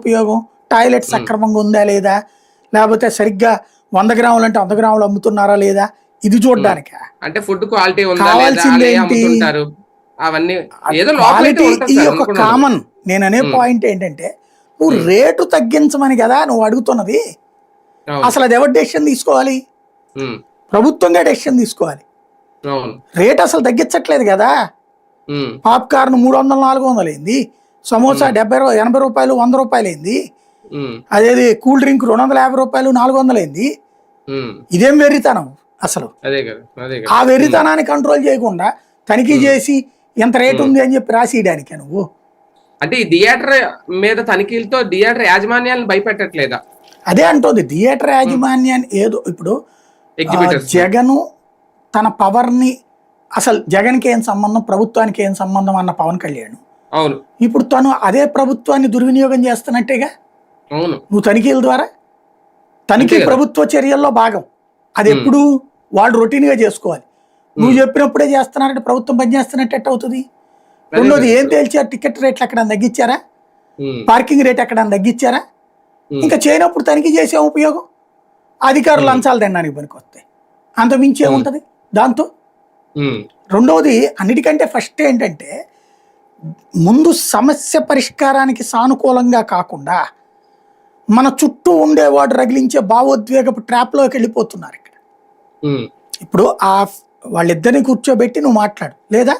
ఉపయోగం? టాయిలెట్ సక్రమంగా ఉందా లేదా? లేకపోతే సరిగ్గా వంద గ్రాములు అంటే వంద గ్రాములు అమ్ముతున్నారా లేదా? ఇది చూడడానికి? అంటే ఫుడ్ క్వాలిటీ కావాల్సింది ఏంటి? అవన్నీ ఏదో క్వాలిటీ ఈ యొక్క. కామన్. నేను అనే. పాయింట్ ఏంటంటే నువ్వు రేటు తగ్గించమని కదా నువ్వు అడుగుతున్నది. అసలు అది ఎవరు డెసిషన్ తీసుకోవాలి? ప్రభుత్వంగా డెసిషన్ తీసుకోవాలి. రేట్ అసలు తగ్గించట్లేదు కదా. పాప్కార్న్ మూడు వందలు నాలుగు వందలు అయింది. సమోసా డెబ్బై ఎనభై రూపాయలు వంద రూపాయలు అయింది అదేది కూల్ డ్రింక్ రెండు వందల యాభై రూపాయలు నాలుగు వందలు అయింది. ఇదేం వెర్రితనం అసలు? ఆ వెర్రితనాన్ని కంట్రోల్ చేయకుండా తనిఖీ చేసి ఎంత రేట్ ఉంది అని చెప్పి రాసియడానికి నువ్వు? అంటే ఈ థియేటర్ మీద తనిఖీలతో థియేటర్ యాజమాన్యాలను భయపెట్టట్లేదా? అదే అంటోంది థియేటర్ యాజమాన్యాన్ని ఏదో ఇప్పుడు జగను తన పవర్ని అసలు జగన్కి ఏం సంబంధం ప్రభుత్వానికి ఏం సంబంధం అన్న పవన్ కళ్యాణ్. అవును. ఇప్పుడు తను అదే ప్రభుత్వాన్ని దుర్వినియోగం చేస్తున్నట్టేగా? అవును. నువ్వు తనిఖీల ద్వారా? తనిఖీ. ప్రభుత్వ చర్యల్లో భాగం. అది. ఎప్పుడు వాళ్ళు రొటీన్గా చేసుకోవాలి. నువ్వు చెప్పినప్పుడే చేస్తున్నారంటే ప్రభుత్వం పనిచేస్తున్నట్టు అవుతుంది రెండోది. ఏం తేల్చారు? టికెట్ రేట్లు ఎక్కడ తగ్గించారా? పార్కింగ్ రేట్ ఎక్కడ తగ్గించారా? ఇంకా చేయనప్పుడు తనిఖీ చేసే ఉపయోగం? అధికారులు. లంచాలు తినడానికి పనికొస్తాయి. అంత మించి ఏముంటది? దాంతో? రెండవది అన్నిటికంటే ఫస్ట్ ఏంటంటే ముందు సమస్య పరిష్కారానికి సానుకూలంగా కాకుండా మన చుట్టూ ఉండేవాడు రగిలించే భావోద్వేగపు ట్రాప్లోకి వెళ్ళిపోతున్నారు ఇక్కడ. ఇప్పుడు ఆ వాళ్ళిద్దరిని కూర్చోబెట్టి నువ్వు మాట్లాడు లేదా